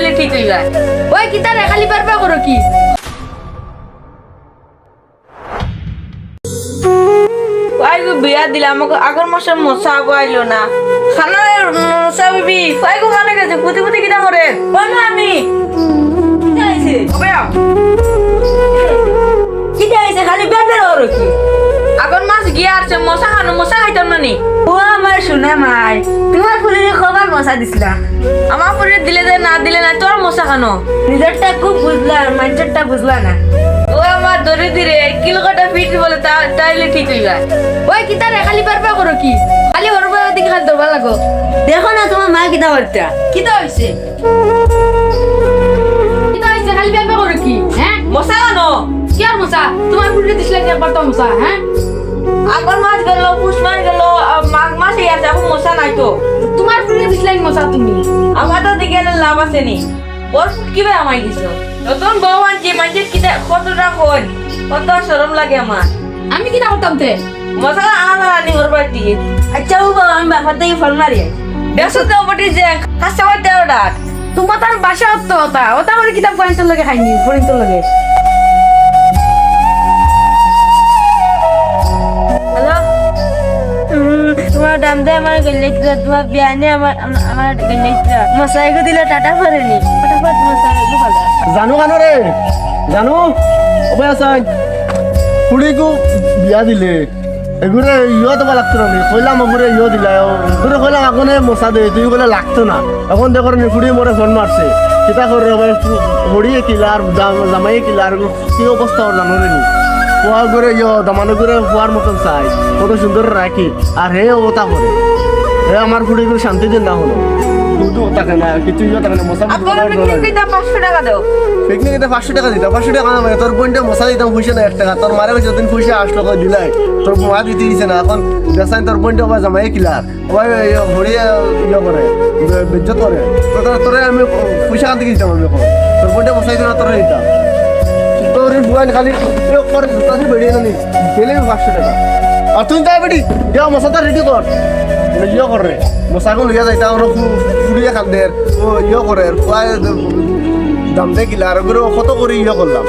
তাইলে ঠিক যায়। ওই কি তার খালি পারবা করো কি? বিয়া দিলে, আমাকে আগের মাসে মশা আইলো না। খানা মশা বিবি। গেছে পুতি পুতি কিটা করে আমি। কিটা আইছে খালি কি মাস গিয়ে মশা খানো মশা খাইতাম না নি ও আমার শোনা মাই তোমার ফুলের খবর মশা দিছিলা। আমার ফুলে দিলে দে না দিলে না তোর মশা খানো নিজেরটা খুব বুঝলা মানুষেরটা বুঝলা না ও আমার ধরে ধীরে কিলোকাটা ফিট বলে তাইলে ঠিক যায় ওই কি তার খালি পারবা করো কি খালি ওর দিকে হাত ধরবা লাগো দেখো না তোমার মা কিটা করতে কি তো হইছে কি তো হইছে খালি পারবা করো কি হ্যাঁ মশা খানো কি আর মশা তোমার ফুলে দিছিলে একবার তো মশা হ্যাঁ আগর মাস গেল পুষ দিছিলে তুমি? আমার তো দিকে লাভ আছে নি। ওর কীভাবে আমায় দিছ? নতুন বউ আনছি মানুষের কিটা কতটা কই? কত সরম লাগে আমার। আমি কি না করতাম তে মশা আনা আনি ওর বাড়ি আচ্ছা ও বাবা আমি বাসার থেকে ফল মারি। দেখছ তো বটি যে কাছে ডাক তোমার তার বাসা হতো। ওটা ওটা করে কিতাব পয়েন্টের লগে খাইনি পয়েন্টের লগে। তোমার দাম দে, আমার গল্লিটা তোমার বিয়ানে আমার আমার- গল্লিটা মশাইকে দিলে, টাটা করেনি ফটাফট মশাইকে জানো কানো রে, জানো? ওবে আসাই কুড়িকু বিয়া দিলে। এগুলো ইয় দেবা লাগতো না কইলাম ওগুলো ইয় দিলা। তোর কইলাম আগুনে মশা দে, তুই বলে লাগতো না। এখন দেখো নি কুড়ি মরে ফোন মারছে কিতা করে হড়িয়ে কিলার জামাই কিলার কি অবস্থা ওর জানো রে পোয়া করে ইয় দামানো করে পোয়ার মতন চাই। কত সুন্দর রাখি। আর হে ওটা করে। হে আমার কুড়ি করে শান্তি দিন না হলো। শুধু না কিছু ইয়ে না মশা পাঁচশো টাকা দাও। পিকনিক পাঁচশো টাকা দিতাম পাঁচশো টাকা না মানে তোর বোনটা মশা দিতাম পয়সা না এক টাকা। তোর মারে যতদিন পয়সা আসলো কই দিলাই? তোর মা দিতে দিছে না এখন দেখাই তোর বোনটা ওবা জামাই কিলার। ওবাই হরিয়ে ইয়ে করে বেজ্জত করে। তো তোর- তোরে আমি পয়সা কাঁদতে দিতাম আমি এখন। তোর বোনটা মশা দিত না তোরে দিতাম। তোর বুয়ান খালি করে জুতাতে বেরিয়ে না নি দিলে পাঁচশো টাকা। আর তুই তাই বেটি ইয়া মশাটা রেডি কর। ইয়ে করে মশাগুলো লিয়া যাইতা ওরা ফুরিয়ে খাল দের ও ইয়ে করে দাম দেখিলা আর কত করে ইয়ে করলাম